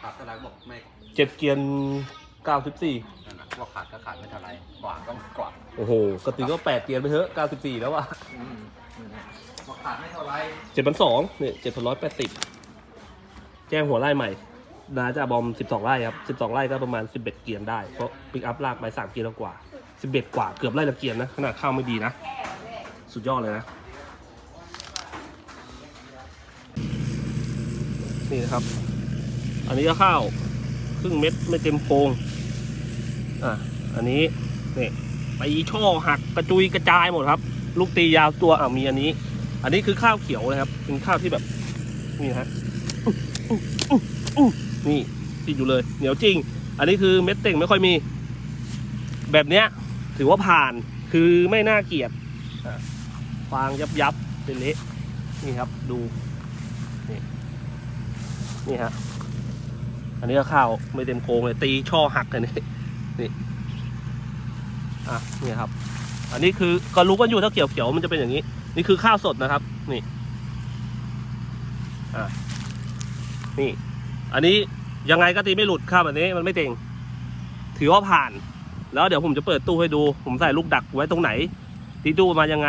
ขาดเท่าไหรบอกไม่เจ็ดเกียร์เก้าสิบสี่นั่นนะว่าขาดก็ขาดไม่เท่าไหรกว่าก็กว่าโอ้โหก็ถือว่าแปดเกียร์ไปเถอะเก้าสิบสี่แล้วอะอืมว่าขาดไม่เท่าไหรเจ็ดพันสองเนี่ยเจ็ดพันร้อยแปดสิบแจ้งหัวไล่ใหม่นาจะบอมสิบสองไร่ครับสิบสองไร่ก็ประมาณสิบเอ็ดเกียร์ได้ เพราะปิกอัพลากไปสามเกียร์แล้วกว่าสิบเอ็ดกว่าเกือบไร่ละเกียร์นะขนาดข้าวไม่ดีนะ สุดยอดเลยนะ นี่นะครับ อันนี้ก็ข้าวครึ่งเม็ดไม่เต็มโพงอะอันนี้นี่ตีช่อหักกระจุยกระจายหมดครับ ลูกตียาวตัวอะมีอันนี้ อันนี้คือข้าวเขียวนะครับ เป็นข้าวที่แบบนี่ฮะนี่ติดอยู่เลยเหนียวจริง อันนี้คือเม็ดเต่งไม่ค่อยมี แบบเนี้ย ถือว่าผ่านคือไม่น่าเกลียดฟางยับยับเป็นเละนี่ครับดู นี่นี่ฮะ อันนี้ก็ข้าวไม่เต็มโครงเลย ตีช่อหักกันนี่นี่อะนี่ครับ อันนี้คือก็รู้กันอยู่ถ้าเขียวเขียวๆมันจะเป็นอย่างนี้ นี่คือข้าวสดนะครับ นี่อะนี่ อันนี้ยังไงก็ตีไม่หลุดข้าวแบบนี้มันไม่เต็งถือว่าผ่าน แล้วเดี๋ยวผมจะเปิดตู้ให้ดู ผมใส่ลูกดักไว้ตรงไหน ตีตู้มายังไง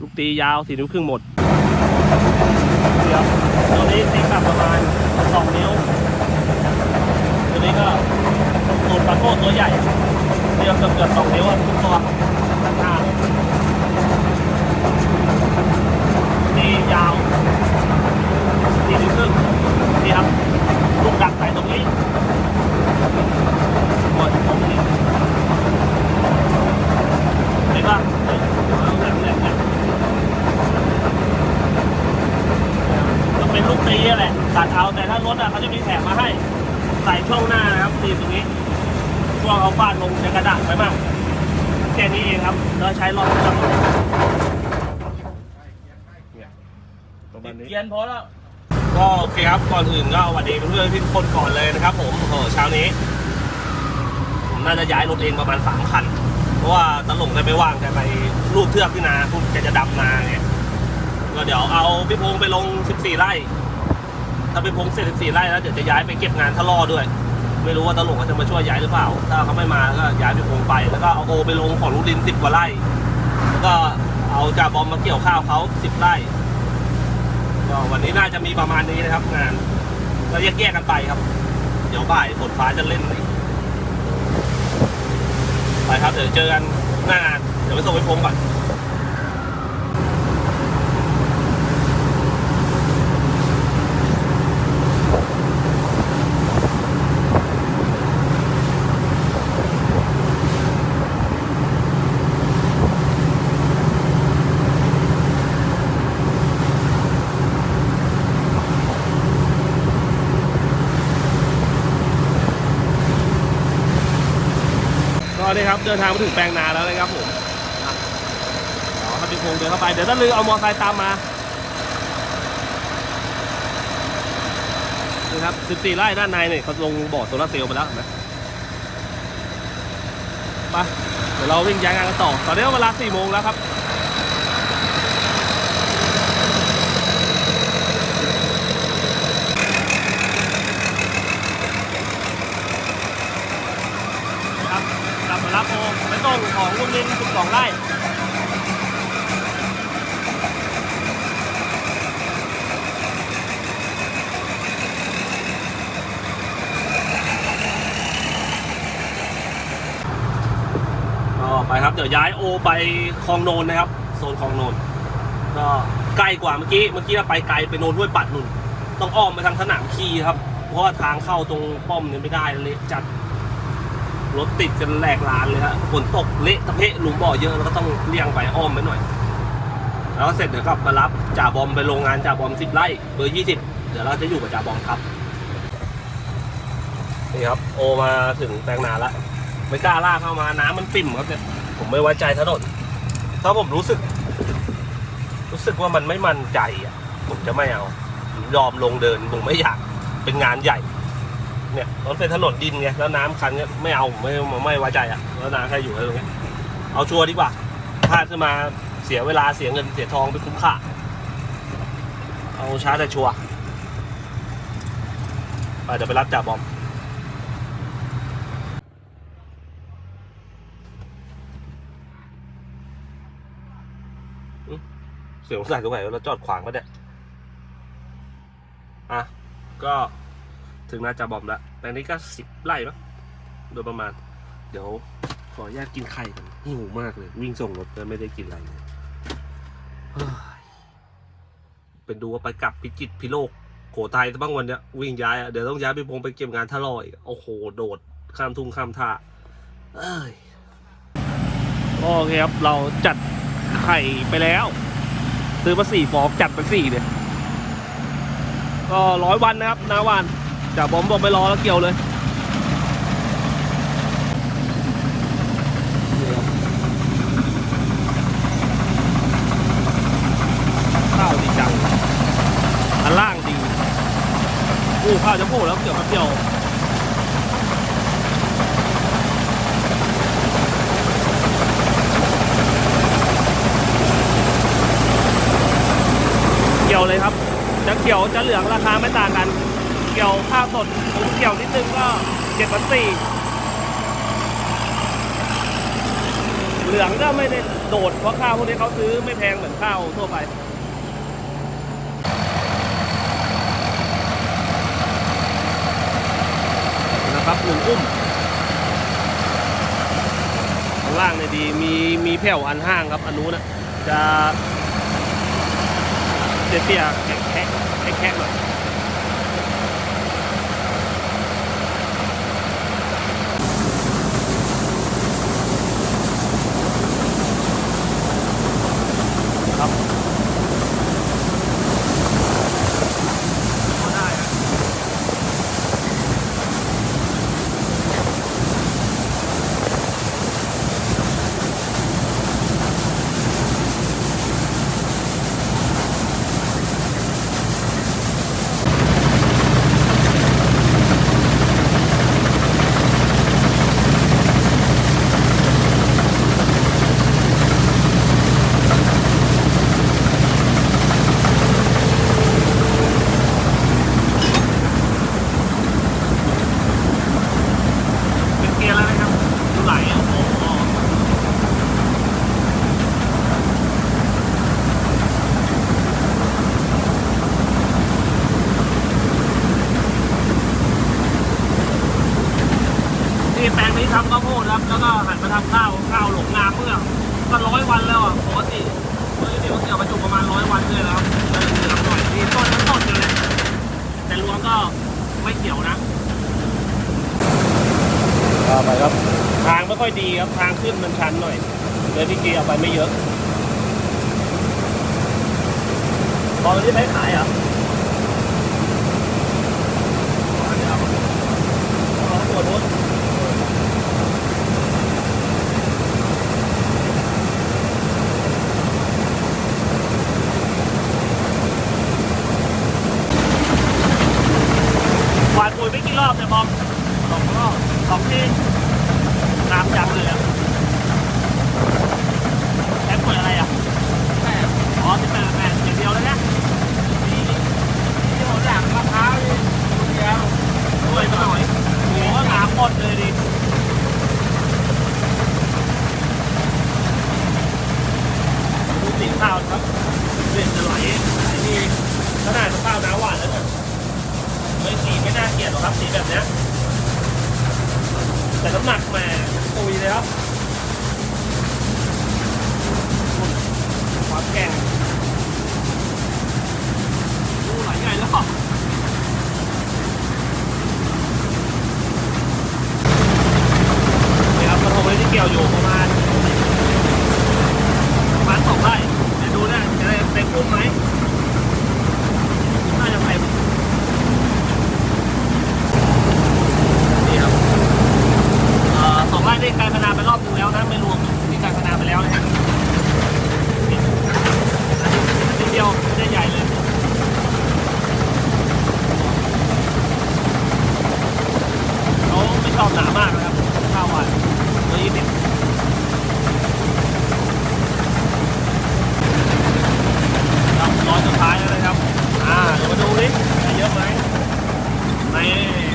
ลูกตียาวสี่นิ้วครึ่งหมดเดี๋ยวตัวนี้ตีกลับประมาณสองนิ้ว นี้ก็ตูดปลาโก้ตัวใหญ่เดียวเกือบเกือบสองนิ้วอะทุกตัวด้านหน้านี่ยาวสี่นิ้วครึ่งนี่ครับลูกดักใส่ตรงนี้หมดตรงนี้เห็นปะนี่เอาแลมแหลมแหลมก็เป็นลูกตีอะแหละตัดเอาแต่ถ้ารถอะเขาจะมีแถมมาให้ ใส่ช่วงหน้านะครับตีตรงนี้ช่วงเอาฟาดลงจะกระดาษไปมากแค่นี้เองครับแล้วใช้รอบเครื่องเนี่ยประมาณนี้เกียนพอแล้วก็โอเคครับก่อนอื่นก็สวัสดีเพื่อนๆทุกคนก่อนเลยนะครับ ผมโอ้โหเช้านี้ผมน่าจะย้ายรถเองประมาณสามคันเพราะว่าตะหลงแกไม่ว่างแกไปรูปเทือกที่นาพูดแกจะดำนาเนี่ยก็เดี๋ยวเอาพี่พงษ์ไปลง 14 ไร่ ถ้าพี่พงษ์เสร็จ14ไร่แล้วเดี๋ยวจะย้ายไปเก็บงานทะลอด้วย ไม่รู้ว่าตะหลงเขาจะมาช่วยย้ายหรือเปล่า ถ้าเขาไม่มาก็ย้ายพี่พงษ์ไป แล้วก็เอาโอไปลงของลูกดิน10กว่าไร่ แล้วก็เอาจ่าบอมมาเกี่ยวข้าวเขา10ไร่ก็วันนี้น่าจะมีประมาณนี้นะครับงานก็แยกๆกันไปครับ เดี๋ยวบ่ายฝนฟ้าจะเล่นอีกไปครับเดี๋ยวเจอกันหน้างานเดี๋ยวไปส่งไปพงก่อน ก็นี่ครับ เดินทางมาถึงแปลงนาแล้วนะครับผมอ๋อครับพี่พงเดินเข้าไป เดี๋ยวถ้าลือเอามอเตอร์ไซค์ตามมานี่ครับ14ไร่ด้านในเนี่ยเขาลงบ่อโซลาร์เซลล์ไปแล้วนไหมไปเดี๋ยวเราวิ่งย้ายงานกันต่อ ตอนนี้เวลา4โมงแล้วครับกลับมารับโอไปส่ง ของลุงลิน12ไร่ก็ไปครับ เดี๋ยวย้ายโอไปคลองโนนนะครับ โซนคลองโนนก็ใกล้กว่าเมื่อกี้เมื่อกี้เราไปไกลไปโนนห้วยปัดนุ่น ต้องอ้อมไปทางสนามคีครับ เพราะว่าทางเข้าตรงป้อมเนี่ยไม่ได้เละจัด รถติดกันแหลกลานเลยฮะฝนตกเละตะเพะหลุมบ่อเยอะแล้วก็ต้องเลี่ยงไปอ้อมไปหน่อย แล้วก็เสร็จเดี๋ยวกลับมารับจ่าบอมไปโรงงานจ่าบอมสิบไร่เบอร์ยี่สิบเดี๋ยวเราจะอยู่กับจ่าบอมครับนี่ครับโอมาถึงแปลงนาล้วไม่กล้าลากเข้ามาน้ำมันปิ่มครับเนี่ยผมไม่ไว้ใจถนนถ้าผมรู้สึก รู้สึกว่ามันไม่มั่นใจอะผมจะไม่เอายอมลงเดินผมไม่อยากเป็นงานใหญ่ เนี่ยมันเป็นถนนดินไงแล้วน้ำคันเนี่ยไม่เอาไม่ไม่ไว้ใจอะแล้วน้ำแค่อยู่แค่ตรงเนี้ยเอาชัวร์ดีกว่าพลาดขึ้นมาเสียเวลาเสียเงินเสียทองไปคุ้มค่า เอาช้าแต่ชัวร์อาจจะไปรับจ่าบอมเสียงใส่ตรงไหนเราจอดขวางก็ได้อะก็ ถึงนาจ่าบอมแล้วแต่นี้ก็สิบไร่มั้งโดยประมาณ เดี๋ยวขออนุญาตกินไข่กันหิวมากเลย วิ่งส่งรถแล้วไม่ได้กินอะไรเลยเป็นดูว่าไปกลับพิจิตพิโลกโขไทยบ้างวันเนี้ยวิ่งย้ายอะเดี๋ยวต้องย้ายไปพงไปเก็บงานท่าลอยโอ้โหโดดข้ามทุ่งข้ามท่าเอ้ยโอเคครับ เราจัดไข่ไปแล้ว ซื้อมาสี่ฟองจัดไปสี่เลยก็ร้อยวันนะครับนาวัน จากบอมบอกไม่รอแล้วเกี่ยวเลยข้าวดีจังอันล่างดีอู้ข้าวจะโผล่แล้วเกี่ยวกับเดียวเกี่ยวเลยครับ จะเกี่ยวจะเหลืองราคาไม่ต่างกัน เกี่ยวข้าวสดผมเกี่ยวนิดนึงก็เจ็ดพันสี่เหลืองก็ไม่ได้โดดเพราะข้าวพวกนี้เขาซื้อไม่แพงเหมือนข้าวทั่วไปนะครับหนึ่งอุ้มข้างล่างเนี่ยดีมีมีแผ่วอันห้างครับอันนู้นนะจะเตี้ยๆแข็งแข็งแข็งๆหน่อย ครับก็ได้นะ เป็นเกียร์แล้วนะครับดูไหลโอ้โห นี่แปลงนี้ทำข้าวโพดครับ แล้วก็หันมาทำข้าวข้าวหลงนาเมื่อก็ร้อยวันแล้วอะปกติเฮ้ยเดี๋ยวเกี่ยวประจุประมาณร้อยวันเลยแล้วแล้วเหลืองหน่อยนี่ต้นนั้นต้นเลยแหละแต่รวงก็ไม่เกี่ยวนะเอาไปครับทางไม่ค่อยดีครับทางขึ้นมันชันหน่อยเลยพี่เกียร์เอาไปไม่เยอะตอนนี้ใช้ขายเหรอะตัวนู้นหวานปุ๋ยไม่ กี่รอบเนี่ยบอมสองรอบสองทีน้ำจังเลยอะแอปเปิดอะไรอะแปดอ๋อสิบแปดแปดอย่างเดียวเลยนะมีมีหัวหลังมะพร้าวนี่เดียวด้วยมาหน่อยโอ้โหน้ำหมดเลยดิดูสีข้าวครับเปลี่ยนจะไหลไหลนี่ขนาดข้าวน้ำหวานแล้วเนี่ย ไม่สีไม่น่าเกลียดหรอกครับสีแบบนี้แต่น้ำหนักมาปุยเลยครับความแกร่งดูหลายใหญ่แล้วนี่ครับกระทงเลยที่เกี่ยวอยู่ประมาณประมาณสองไร่เดี๋ยวดูนะจะได้เต็มพุ่มไหมน่าจะเต็มนี่ครับ เอ่อสองไร่ได้การพนาไปรอบนึงแล้วนะไม่รวมที่การพนาไปแล้วนะฮะนี่อันนี้อันนี้เดียวไม่ได้ใหญ่เลยเขาไม่ชอบหนามากนะครับข้าวหวานตัวยี่สิบ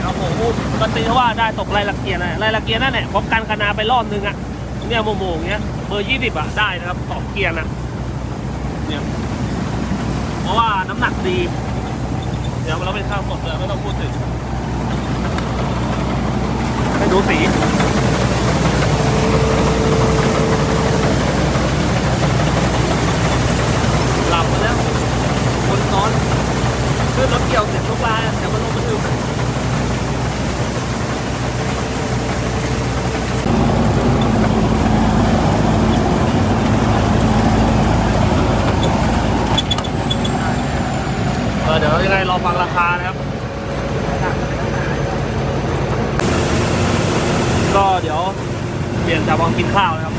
ครับผมปก ติว่าได้ตกไรละเกียร์นะไรละเกียร์นั่นแหละพบกันคณาไปรอบนึงอะเนี่ยโมโมงเงี้ยเบอร์ยี่สิบอะได้นะครับสองเกียร์นะเนี่ยเพราะว่าน้ำหนักดี เดี๋ยวเราไปข้าวสดเลยไม่ต้องพูดถึงให้ดูสีหลับแล้วคนซ้อนขึ้นรถเกี่ยวเสร็จลูกลาเดี๋ยวมันลงมาดูเออเดี๋ยวยังไงรอ ฟังราคานะครับ ก็เดี๋ยวเปลี่ยนจากวางกินข้าวนะครับ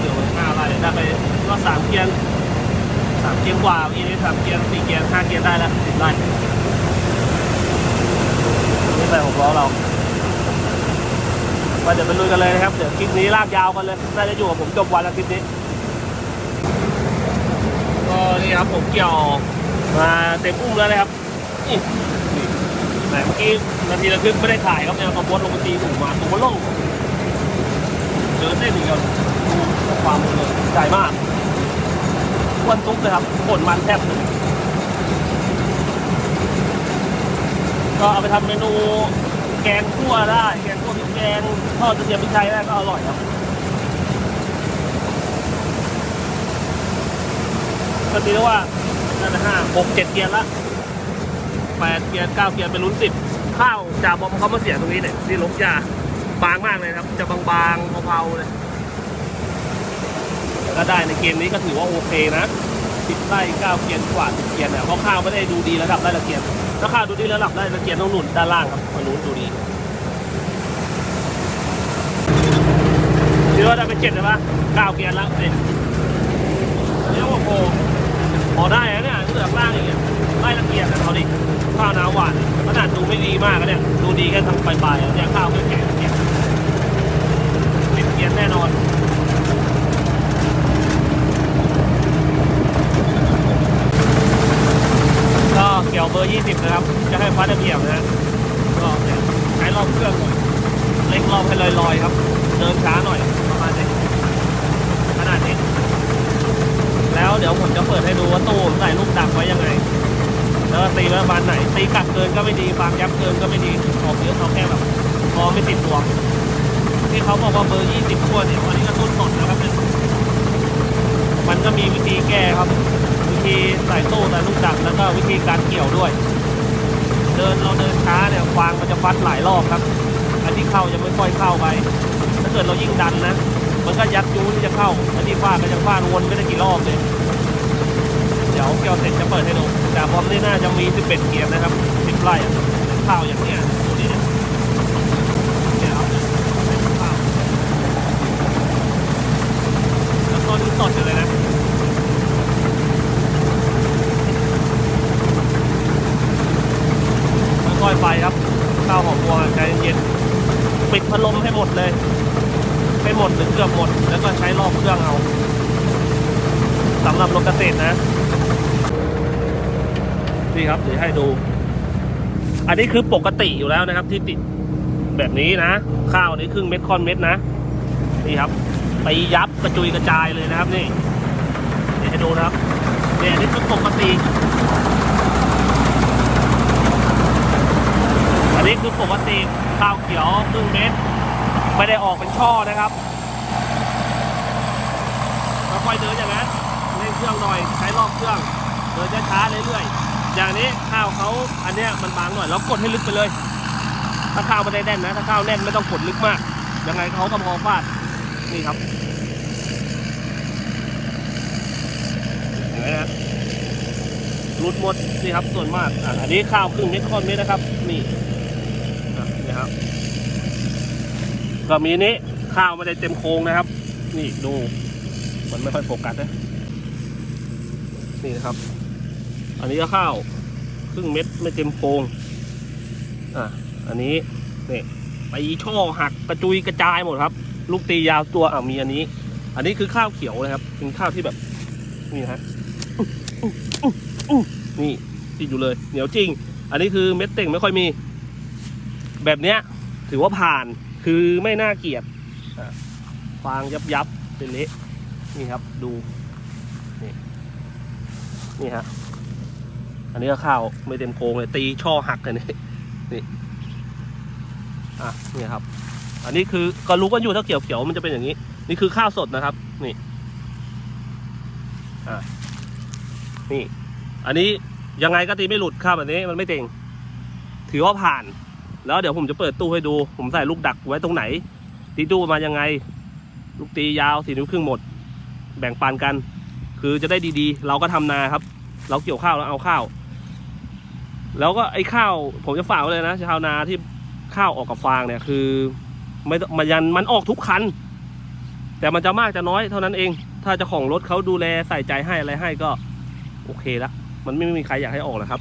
เดี๋ยวห้าไร่ได้ไปก็สามเกียร์สามเกียร์กว่าอีนี้สามเกียร์สี่เกียร์ห้าเกียร์ได้แล้วสิบไร่นี่ใส่หกล้อเราก็เดี๋ยวไปลุยกันเลยนะครับ เดี๋ยวคลิปนี้ลากยาวกันเลยน่าจะอยู่กับผมจบวันและคลิปนี้ก็นี่ครับผมเกี่ยว มาเต็มอุ้มแล้วนะครับนี่แต่เมื่อกี้นาทีระทึกไม่ได้ถ่ายครับเนี่ยกระบวนลงมาตีหนูมาตัวโล่งเจอเส้นอีกแล้วดูความเลยใจมากอ้วนตุ๊กเลยครับผลมันแทบเลยก็เอาไปทำเมนูแกงคั่วได้ แกงคั่วพริกแกงทอดกระเทียมพริกไทยได้ก็อร่อยครับก็ตีได้วว่า น่าจะห้าหกเจ็ดเกียร์ละแปดเกียร์เก้าเกียร์เป็นลุ้นสิบข้าวจ่าบอมเขามาเสียตรงนี้เนี่ยที่ลบยาบางมากเลยครับ จะบางๆเผาๆเลยแต่ก็ได้ในเกมนี้ก็ถือว่าโอเคนะสิบไร่เก้าเกียร์กว่าสิบเกียร์เนี่ยเพราะข้าวไม่ได้ดูดีระดับไร่ละเกียร์ถ้าข้าวดูดีระดับไร่ละเกียร์ต้องหนุนด้านล่างครับมันนู้นดูดีคิดว่าได้เป็นเจ็ดเลยปะเก้าเกียร์แล้วเนี่ยเรียกว่าโพพอได้แล้วเนี่ยเหลือล่างอีกอะไล่ละเอียดนะเขาดิข้าวน้ำหวานขนาดดูไม่ดีมากอะเนี่ยดูดีแค่ทางปลายๆเนี่ยข้าวไม่แก่เนี่ยติดเกียนแน่นอนก็เกี่ยวเบอร์ 20 นะครับ จะให้ฟ้าระเบียบนะฮะก็เนี่ยใช้รอบเครื่องหน่อยเล็งรอบให้ลอยๆครับ เดินช้าหน่อยประมาณนี้ขนาดนี้ แล้ว เดี๋ยวผมจะเปิดให้ดูว่าตู้ใส่ลูกดักไว้ยังไง แล้วตีว้ประมาณไหน ตีกัดเกินก็ไม่ดีบางยับเกินก็ไม่ดีออกเยอะเอาแค่แบบพอไม่ติดตัวที่เขาบอกว่าเบอร์ 20ขวดเนี่ยอันนี้ก็ตุ้นสดนะครับเนี่ยมันก็มีวิธีแก้ครับ วิธีใส่ตู้ใส่ลูกดักแล้วก็วิธีการเกี่ยวด้วย เดินเราเดินช้าเนี่ยฟางมันจะฟัดหลายรอบครับ อันที่เข้ายังไม่ค่อยเข้าไป ถ้าเกิดเรายิ่งดันนะ มันก็ยัดยูที่จะเข้าอันที่ฟาดก็จะฟาดวนไม่ได้กี่รอบเลย เดี๋ยวเกี่ยวเสร็จจะเปิดให้ดูแต่บอมนี่น่าจะมี 11 เกียร์นะครับ10ไร่อะข้าวอย่างเนี้ยดูดิเนี่ยเนี่ยครับเป็นข้าวแล้วต้นสดอยู่เลยนะค่อยไปครับข้าวหอมบัวใจเย็นปิดพัดลมให้หมดเลย ให้หมดหรือเกือบหมด แล้วก็ใช้รอบเครื่องเอาสำหรับรถเกษตรนะนี่ครับเดี๋ยวให้ดู อันนี้คือปกติอยู่แล้วนะครับ ที่ติดแบบนี้นะ ข้าวนี้ครึ่งเม็ดค่อนเม็ดนะนี่ครับไปยับกระจุยกระจายเลยนะครับนี่เดี๋ยวให้ดูนะครับเนี่ยอันนี่คือปกติ อันนี้คือปกติข้าวเขียวครึ่งเม็ด ไม่ได้ออกเป็นช่อนะครับค่อยเดินอย่างนั้นเร่งเครื่องหน่อยใช้รอบเครื่องเดินช้าๆเรื่อยๆอย่างนี้ข้าวเขาอันเนี้ยมันบางหน่อยแล้วกดให้ลึกไปเลย ถ้าข้าวไม่ได้แน่นนะ ถ้าข้าวแน่นไม่ต้องกดลึกมากยังไงเขาก็พอฟาดนี่ครับเห็นไหมฮะรุดหมดนี่ครับส่วนมากอันนี้ข้าวครึ่งเม็ดค่อนเม็ดนะครับ นี่อะนี่ครับ ก็มีนี้ข้าวไม่ได้เต็มโครงนะครับ นี่ดูมันไม่ค่อยโฟกัสนะนี่นะครับ อันนี้ก็ข้าวครึ่งเม็ดไม่เต็มโครงอะอันนี้นี่ตีช่อหักกระจุยกระจายหมดครับ ลูกตียาวตัวอะมีอันนี้ อันนี้คือข้าวเขียวนะครับ เป็นข้าวที่แบบนี่ฮะนี่ติดอยู่เลยเหนียวจริง อันนี้คือเม็ดเต่งไม่ค่อยมี แบบเนี้ยถือว่าผ่าน คือไม่น่าเกลียดฟางยับยับเป็นเละนี่ครับดูนี่นี่ฮะอันนี้ก็ข้าวไม่เต็มโครงเลยตีช่อหักเลยนี่นี่อะนี่ครับ อันนี้คือก็รู้กันอยู่ถ้าเขียวเขียวมันจะเป็นอย่างนี้ นี่คือข้าวสดนะครับ นี่อะนี่ อันนี้ยังไงก็ตีไม่หลุดข้าวแบบนี้มันไม่เต็งถือว่าผ่าน แล้วเดี๋ยวผมจะเปิดตู้ให้ดู ผมใส่ลูกดักไว้ตรงไหน ตีตู้มายังไง ลูกตียาวสี่นิ้วครึ่งหมด แบ่งปันกัน คือจะได้ดีๆ เราก็ทำนาครับ เราเกี่ยวข้าวแล้วเอาข้าว แล้วก็ไอ้ข้าว ผมจะฝากไว้เลยนะชาวนาที่ข้าวออกกับฟางเนี่ยคือ ไม่มันยันมันออกทุกคัน แต่มันจะมากจะน้อยเท่านั้นเอง ถ้าเจ้าของรถเขาดูแลใส่ใจให้อะไรให้ก็ โอเคละมันไม่มีใครอยากให้ออกนะครับ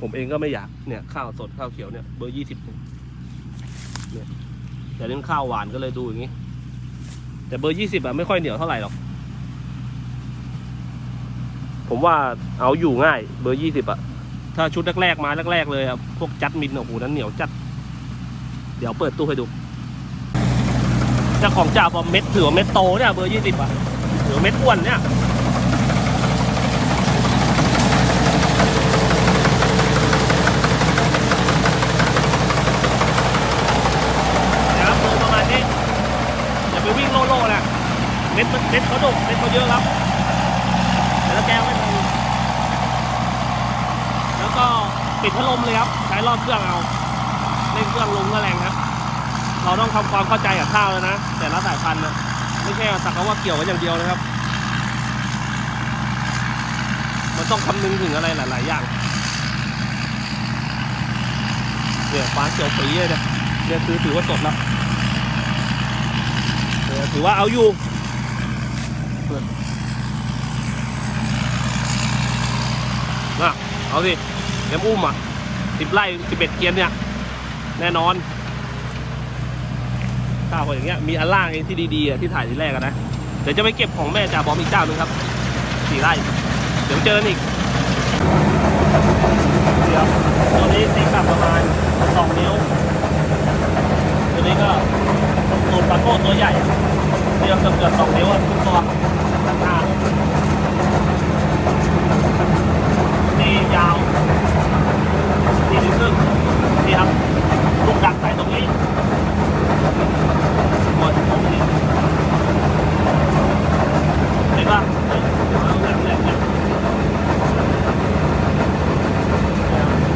ผมเองก็ไม่อยากเนี่ยข้าวสดข้าวเขียวเนี่ยเบอร์ยี่สิบเนี่ยแต่เรื่องข้าวหวานก็เลยดูอย่างนี้ แต่เบอร์ยี่สิบอะไม่ค่อยเหนียวเท่าไหร่หรอก ผมว่าเอาอยู่ง่ายเบอร์ยี่สิบอะถ้าชุดแรกๆมาแรกๆเลยอะพวกจัดมินโอ้โหนั้นเหนียวจัด เดี๋ยวเปิดตู้ให้ดูเจ้าของจ่าบอมเม็ดถือว่าเม็ดโตเนี่ยเบอร์ยี่สิบอะถือเม็ดอ้วนเนี่ย นะครับลงประมาณนี้อย่าไปวิ่งโล่ๆนะ เม็นเขาดกเม็ดเขาเยอะครับแล้วแก้วไม่ลงแล้วก็ปิดพัดลมเลยครับ ใช้รอบเครื่องเอาเร่งเครื่องลงก็แรงครับ เราต้องทำความเข้าใจกับข้าวแล้วนะ แต่ละสายพันธุ์นะไม่ใช่สักว่าเกี่ยวกันอย่างเดียวนะครับ มันต้องคำนึงถึงอะไรหลาย ๆ อย่างเนี่ยฟ้าเขียวปีเลยเนี่ยเนี่ยคือถือว่าสดแล้วถือว่าเอาอยู่ นะเอาสิเอ็มอุ้มอะสิบไร่สิบเอ็ดเกียนเนี่ย แน่นอนข้าวอย่างเงี้ยมีอันล่างเองที่ดีๆที่ถ่ายทีแรกนะเดี๋ยวจะไปเก็บของแม่จ่าบอมอีกเจ้าหนึงครับสี่ไร่เดี๋ยวเจออีกเดี๋ยวตัวนี้ตีกลับประมาณสองนิ้วตัวนี้ก็ตูดปลาโก้ตัวใหญ่ เดียวเกือบเกือบสองนิ้วทุกตัวตั้งหน้านี่ยาวสี่นิ้วครึ่งนี่ครับลูกดักใส่ตรงนี้หมดตรงนี้เห็นปะเฮ้ยเอาแหลมแหลมแหลม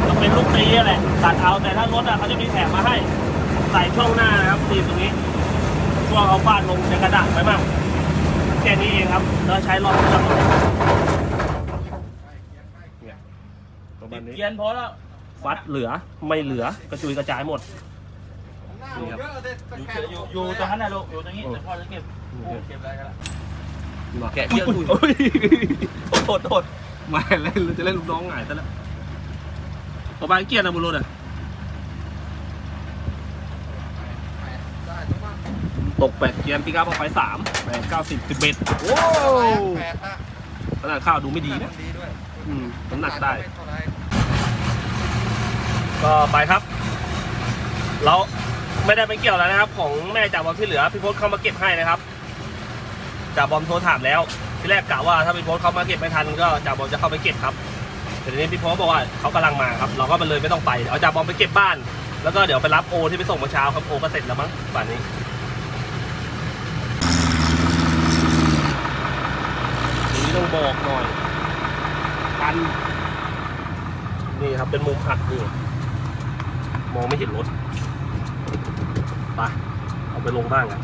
ต้องเป็นลูกตีอะแหละตัดเอาแต่ถ้ารถอะเขาจะมีแถมมาให้ ใส่ช่องหน้านะครับตีตรงนี้ ช่วงเอาฟาดลงจะกระดาษไปบ้างแค่นี้เองครับ แล้วใช้รอบเครื่องเนี่ยประมาณนี้ เกียน พอแล้วฟัดเหลือไม่เหลือกระจุยกระจายหมด นี่ครับ อยู่อยู่ตรงนั้นนะลูกอยู่ตรงนี้แต่พ่อจะเก็บเก็บอะไรกันละแกะเชือกอุ้อุ้ยยโอ้ยโทษโทษไม่เล่นจะเล่นลูกน้องหงายซะแล้วประมาณเกียร์นะบุรุษอะได้ทุกมากตกแปดเกียร์ปิกอัพเอาไปสามแปดเก้าสิบสิบเอ็ดโอ้แปดฮะขนาดข้าวดูไม่ดีนะดีด้วยอืมน้ำหนักได้ม่เท่าไร ก็ไปครับ เราไม่ได้ไปเกี่ยวแล้วนะครับ ของแม่จ่าบอมที่เหลือพี่พศเข้ามาเก็บให้นะครับจ่าบอมโทรถามแล้วที่แรกกะว่าถ้าพี่พศเข้ามาเก็บไม่ทันก็จ่าบอมจะเข้าไปเก็บครับแต่ทีนี้พี่พศบอกว่าเขากำลังมาครับ เราก็มันเลยไม่ต้องไปเอาจ่าบอมไปเก็บบ้าน แล้วก็เดี๋ยวไปรับโอที่ไปส่งเมื่อเช้าครับโอก็เสร็จแล้วมั้งป่านนี้นี้ต้องบอกหน่อยกันนี่ครับเป็นมุมหักนี่ มองไม่เห็นรถไปเอาไปลงบ้างกัน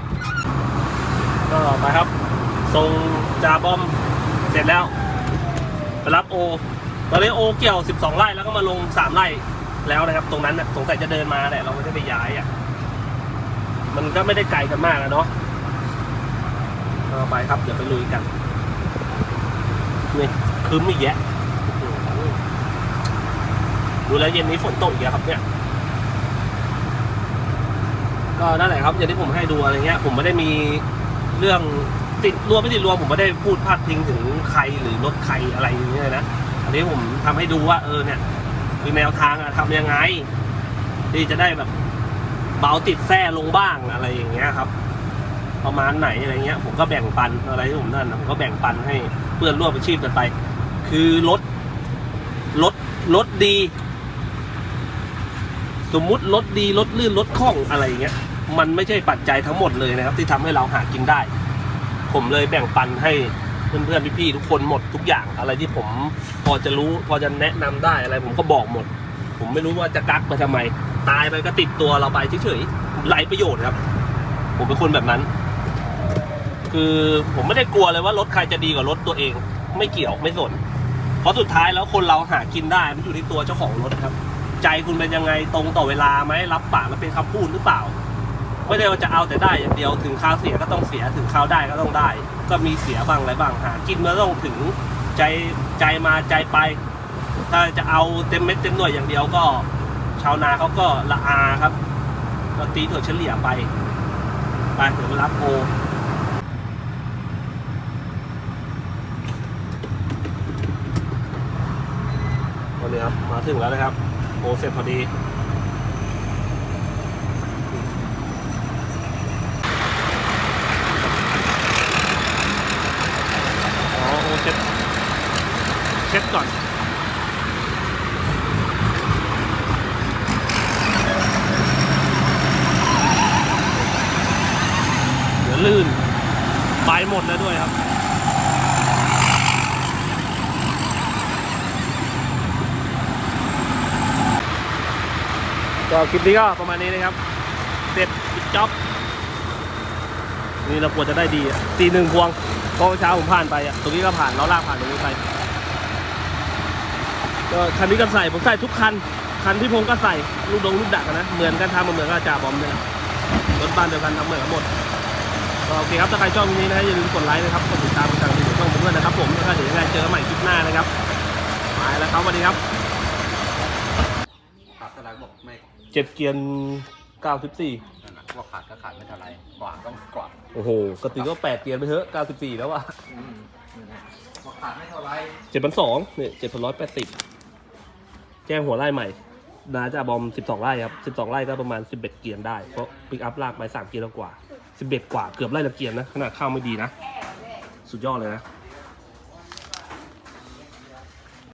ก็ไปครับส่งจาบอมเสร็จแล้วไปรับโอ ตอนนี้โอเกี่ยว 12 ไร่แล้วก็มาลง 3 ไร่แล้วนะครับ ตรงนั้นนะสงสัยจะเดินมาแหละเราไม่ได้ไปย้ายอะมันก็ไม่ได้ไกลกันมากนะเนาะเอาไปครับ เดี๋ยวไปลุยกันนี่คืมอีกแยะดูแลวเย็นนี้ฝนตกอีกแล้วครับเนี่ย ก็นั่นแหละครับอย่างที่ผมให้ดูอะไรเงี้ย ผมไม่ได้มีเรื่องติดรวมไม่ติดรวมผมไม่ได้พูดพาดพิงถึงใครหรือรถใครอะไรอย่างเงี้ยนะอันนี้ผมทำให้ดูว่าเออเนี่ยมีแนวทางอะทำยังไง ที่จะได้แบบเบาติดแส้ลงบ้างอะไรอย่างเงี้ยครับ ประมาณไหนอะไรเงี้ย ผมก็แบ่งปันอะไรที่ผมนั่นผมก็แบ่งปันให้เพื่อนร่วมอาชีพกันไป คือรถรถรถดี สมมุติรถดีรถลื่นรถคล่องอะไรอย่างเงี้ย มันไม่ใช่ปัจจัยทั้งหมดเลยนะครับ ที่ทำให้เราหากินได้ ผมเลยแบ่งปันให้เพื่อนๆพี่ๆทุกคนหมดทุกอย่างอะไรที่ผมพอจะรู้พอจะแนะนำได้อะไร ผมก็บอกหมด ผมไม่รู้ว่าจะกักไปทำไม ตายไปก็ติดตัวเราไปเฉยๆไรประโยชน์ครับ ผมเป็นคนแบบนั้น คือผมไม่ได้กลัวเลยว่ารถใครจะดีกว่ารถตัวเอง ไม่เกี่ยวไม่สน เพราะสุดท้ายแล้วคนเราหากินได้มันอยู่ที่ตัวเจ้าของรถครับ ใจคุณเป็นยังไงตรงต่อเวลาไหมรับปากแล้วเป็นคำพูดหรือเปล่า ไม่ได้ว่าจะเอาแต่ได้อย่างเดียวถึงข้าวเสียก็ต้องเสียถึงข้าวได้ก็ต้องได้ ก็มีเสียบ้างอะไรบ้างหากินมันต้องถึงใจใจมาใจไป ถ้าจะเอาเต็มเม็ดเต็มหน่วยอย่างเดียวก็ ชาวนาเขาก็ละอาครับก็ตีถั่วเฉลี่ยไปไปเดี๋ยวไปรับโอวันนี้ครับมาถึงแล้วนะครับโอเสร็จพอดี อ๋อโอเช็ดเช็ดก่อน เดี๋ยวลื่นไปหมดแล้วด้วยครับ ก็คลิปนี้ก็ประมาณนี้นะครับ เสร็จปิดจ็อบนี่เราควรจะได้ดีอะตีหนึ่งพวงเพราะเช้าผมผ่านไปอะตรงนี้ก็ผ่านล้อลากผ่านตรงนี้ไปก็คันนี้ก็ใส่ผมใส่ทุกคัน คันที่ผมก็ใส่ลูกดงลูกดักนะเหมือนกันทำมาเหมือนกับอาจารย์บอมเนี่ยแหละรถบ้านเดียวกันทำเหมือนกันหมดโอเคครับถ้าใครชอบคลิปนี้นะฮะอย่าลืมกดไลค์นะครับกดติดตามกดสั่งติดช่องผมด้วยนะครับ ผมแล้วก็เดี๋ยวยังไงเจอกันใหม่คลิปหน้านะครับไปแล้วครับสวัสดีครับขาดเท่าไหรบอกไม่ เจ็ดเกียร์เก้าสิบสี่นั่นนะว่าขาดก็ขาดไม่เท่าไหรกว่าต้องกว่าโอ้โหกระติก็แปดเกียร์ไปเถอะเก้าสิบสี่แล้วอะอืมว่าขาดไม่เท่าไหรเจ็ดพันสองเนี่ยเจ็ดพันร้อยแปดสิบแจ้งหัวไล่ใหม่ นาจะบอมสิบสองไร่ครับสิบสองไร่ก็ประมาณสิบเอ็ดเกียร์ได้ เพราะปิกอัพลากไปสามเกียร์กว่าสิบเอ็ดกว่าเกือบไร่ละเกียร์นะ ขนาดข้าวไม่ดีนะ สุดยอดเลยนะ